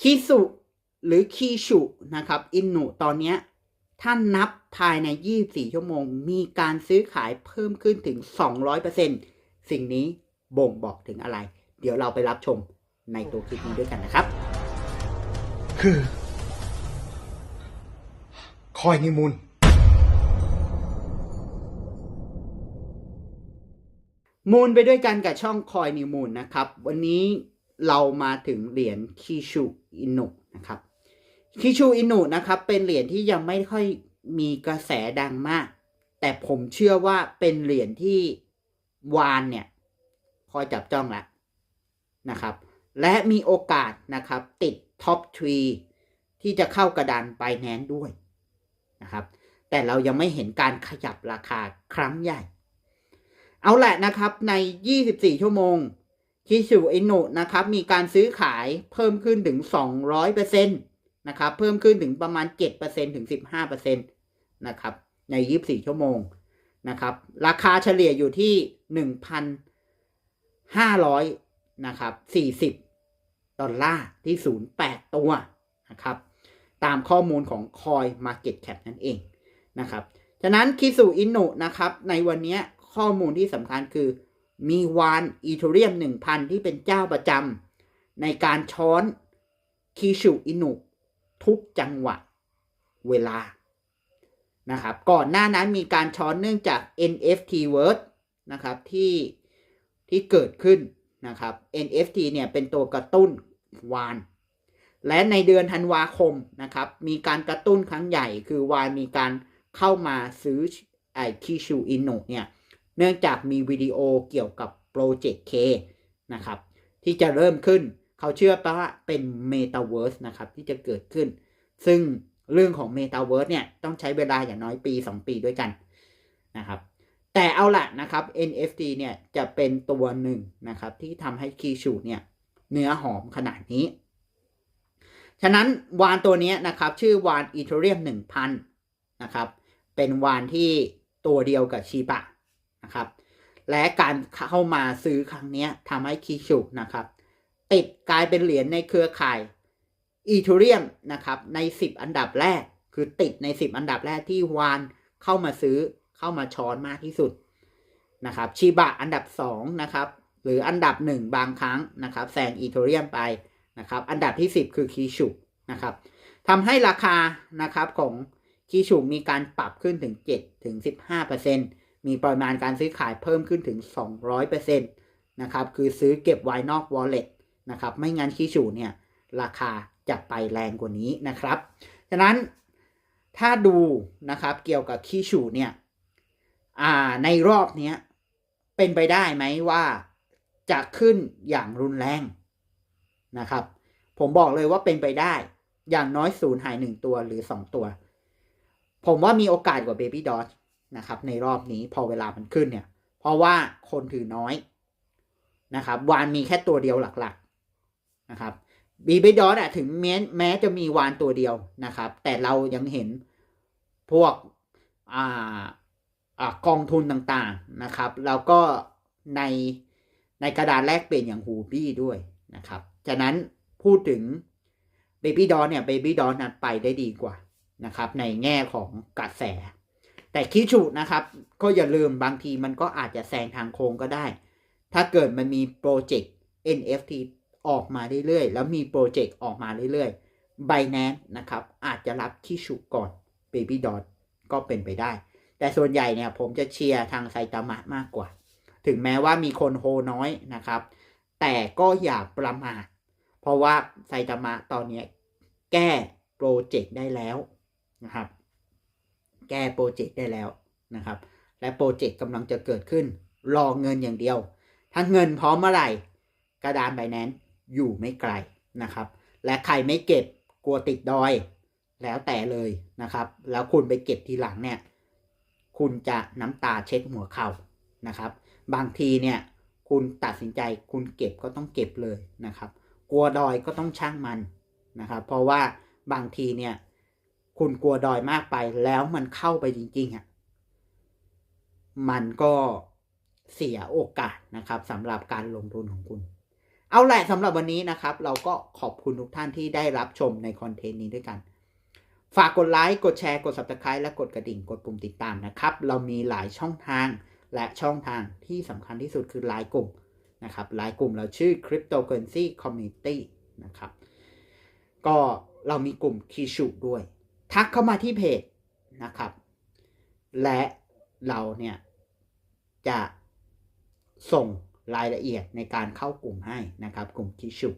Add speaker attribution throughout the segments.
Speaker 1: คิสุหรือคีชุนะครับ อินนุตอนเนี้ยท่านนับภายใน 24 ชั่วโมง มีการซื้อขายเพิ่มขึ้นถึง 200%สิ่งนี้บ่งบอกถึงอะไร เดี๋ยวเราไปรับชมในตัวคลิปนี้ด้วยกันนะครับ
Speaker 2: คือ คอยนิมูล
Speaker 1: มูลไปด้วยกันกับช่องคอยนิวมูลนะครับ วันนี้ เรามาถึงเหรียญคิชูอินุนะครับคิชูอินุนะครับ เป็นเหรียญที่ยังไม่ค่อยมีกระแสดังมาก แต่ผมเชื่อว่าเป็นเหรียญที่วานเนี่ย คอยจับจ้องแล้วนะครับ และมีโอกาสนะครับ ติดท็อปทรีที่จะเข้ากระดานไปแนนด้วยนะครับ แต่เรายังไม่เห็นการขยับราคาครั้งใหญ่ เอาแหละนะครับใน 24 ชั่วโมง คิชูอินุนะครับมีการซื้อขายเพิ่มขึ้นถึง 200%นะครับเพิ่มขึ้นถึงประมาณ 7%ถึง 15%นะครับใน 24 ชั่วโมงนะครับราคาเฉลี่ยอยู่ที่ 1,500นะครับ40 ดอลลาร์ที่ 08 ตัวนะครับตามข้อมูลของ Coin Market Cap นั่นเองนะครับฉะนั้นคิสุอินุนะครับในวันนี้ข้อมูลที่สำคัญคือ มีวานอีเทเรียม 1,000 ที่เป็นเจ้าประจำในการช้อนคิสุอินุทุกจังหวะเวลานะครับก่อนหน้านั้นมีการช้อนเนื่องจาก NFT word นะครับที่ที่เกิดขึ้นนะครับ NFT เนี่ยเป็นตัวกระตุ้นวาน และในเดือนธันวาคมนะครับมีการกระตุ้นครั้งใหญ่คือวานมีการเข้ามาซื้อไอคิชูอินโนเนี่ย เนื่องจากมีวิดีโอเกี่ยวกับโปรเจกต์ K นะครับ ที่จะเริ่มขึ้น เขาเชื่อว่าเป็นเมตาเวิร์สนะครับ ที่จะเกิดขึ้น ซึ่งเรื่องของเมตาเวิร์สเนี่ยต้องใช้เวลาอย่างน้อยปี 2 ปีด้วยกันนะครับ แต่เอาละนะครับ NFT เนี่ยจะเป็นตัวหนึ่งนะครับ ที่ทำให้คีชูเนี่ยเนื้อหอมขนาดนี้ ฉะนั้นวานตัวนี้นะครับ ชื่อวานอีเทเรียม 1000 นะครับ เป็นวานที่ตัวเดียวกับชีบะ นะครับ และการเข้ามาซื้อครั้งนี้ทำให้คิชุนะครับ ติดกลายเป็นเหรียญในเครือข่ายอีเทเรียมนะครับ ใน 10 อันดับแรก คือติดใน 10 อันดับแรกที่วานเข้ามาซื้อเข้ามาช้อนมากที่สุดนะครับชีบะอันดับ 2 นะครับ หรืออันดับ 1 บางครั้งนะครับแซงอีเทเรียมไปนะครับ อันดับที่ 10 คือคิชุนะครับทำให้ราคานะครับของคีชูมีการปรับขึ้นถึง7ถึง15% มีปริมาณการซื้อขายเพิ่มขึ้นถึง 200%นะครับ คือซื้อเก็บไว้นอก wallet นะครับ ไม่งั้นคีชูเนี่ยราคาจะไปแรงกว่านี้นะครับ ฉะนั้นถ้าดูนะครับเกี่ยวกับคีชูเนี่ยในรอบนี้เป็นไปได้ไหมว่าจะขึ้นอย่างรุนแรงนะครับ ผมบอกเลยว่าเป็นไปได้อย่างน้อยศูนย์หายหนึ่งตัวหรือสองตัว ผมว่ามีโอกาสกว่า Baby d o g นะครับ ในรอบนี้พอเวลามันขึ้นเนี่ย เพราะว่าคนถือน้อยนะครับวานมีแค่ตัวเดียวหลักๆนะครับ Baby d o g อะถึงแม้แม้จะมีวานตัวเดียวนะครับ แต่เรายังเห็นพวกอ่าอ่ากองทุนต่างๆนะครับ แล้วก็ในในกระดานแลกเปลี่ยนอย่างฮูบี้ด้วยนะครับฉะนั้นพูดถึง Baby d o เนี่ย Baby d o นั้นไปได้ดีกว่านะครับ ในแง่ของกระแส แต่คิชูนะครับ ก็อย่าลืมบางทีมันก็อาจจะแซงทางโค้งก็ได้ ถ้าเกิดมันมีโปรเจกต์ NFT ออกมาเรื่อยๆ แล้วมีโปรเจกต์ออกมาเรื่อยๆ Binance นะครับ อาจจะรับคิชูก่อน Baby d o ก็เป็นไปได้ แต่ส่วนใหญ่เนี่ยผมจะเชียร์ทางไซตามะมากกว่า ถึงแม้ว่ามีคนโฮน้อยนะครับ แต่ก็อย่าประมาทเพราะว่าไซตามะตอนนี้แก้โปรเจกต์ได้แล้วนะครับ แก้โปรเจกต์ได้แล้วนะครับ และโปรเจกต์กำลังจะเกิดขึ้น รอเงินอย่างเดียว ถ้าเงินพร้อมเมื่อไหร่ กระดานไบแนนอยู่ไม่ไกลนะครับ และใครไม่เก็บกลัวติดดอย แล้วแต่เลยนะครับ แล้วคุณไปเก็บทีหลังเนี่ย คุณจะน้ำตาเช็ดหัวเข่านะครับ บางทีเนี่ยคุณตัดสินใจคุณเก็บก็ต้องเก็บเลยนะครับ กลัวดอยก็ต้องช่างมันนะครับ เพราะว่าบางทีเนี่ย คุณกลัวดอยมากไปแล้วมันเข้าไปจริงๆอะมันก็เสียโอกาสนะครับสำหรับการลงทุนของคุณ เอาแหละสำหรับวันนี้นะครับ เราก็ขอบคุณทุกท่านที่ได้รับชมในคอนเทนต์นี้ด้วยกัน ฝากกดไลค์ กดแชร์ กด subscribe และกดกระดิ่ง กดปุ่มติดตามนะครับ เรามีหลายช่องทางและช่องทางที่สำคัญที่สุดคือไลน์กลุ่มนะครับไลน์กลุ่มเราชื่อ Cryptocurrency Community นะครับ ก็เรามีกลุ่มคีชูด้วย ทักเข้ามาที่เพจนะครับ และเราเนี่ยจะส่งรายละเอียดในการเข้ากลุ่มให้นะครับ กลุ่มคีชู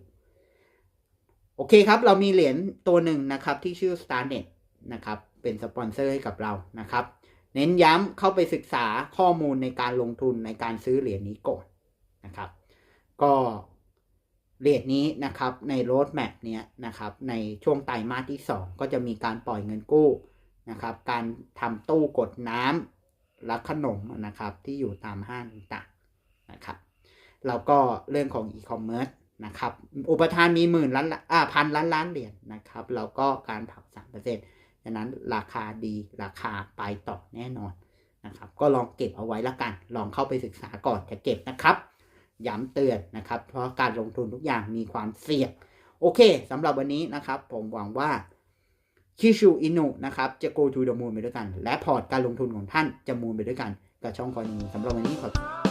Speaker 1: โอเคครับ เรามีเหรียญตัวหนึ่งนะครับที่ชื่อ StarNet นะครับ เป็นสปอนเซอร์ให้กับเรานะครับ เน้นย้ำเข้าไปศึกษาข้อมูลในการลงทุนในการซื้อเหรียญนี้ก่อนนะครับ ก็ เหรียญนี้นะครับในโรดแมปเนี้ยนะครับในช่วงไตรมาสที่ 2 ก็จะมีการปล่อยเงินกู้นะครับการทำตู้กดน้ำและขนมนะครับที่อยู่ตามห้างต่างๆนะครับแล้วก็เรื่องของอีคอมเมิร์ซนะครับอุปทานมีหมื่นล้านอ่าพันล้านล้านเหรียญนะครับแล้วก็การผักสามเปอร์เซ็นต์ฉะนั้นราคาดีราคาไปต่อแน่นอนนะครับก็ลองเก็บเอาไว้ละกัน ลองเข้าไปศึกษาก่อนจะเก็บนะครับ ย้ำเตือนนะครับ เพราะการลงทุนทุกอย่างมีความเสี่ยง โอเคสำหรับวันนี้นะครับ ผมหวังว่าคิชูอินุนะครับ จะ go to the moon ไปด้วยกัน และพอร์ตการลงทุนของท่านจะมูนไปด้วยกัน กับช่องคอยนูสำหรับวันนี้ขอบ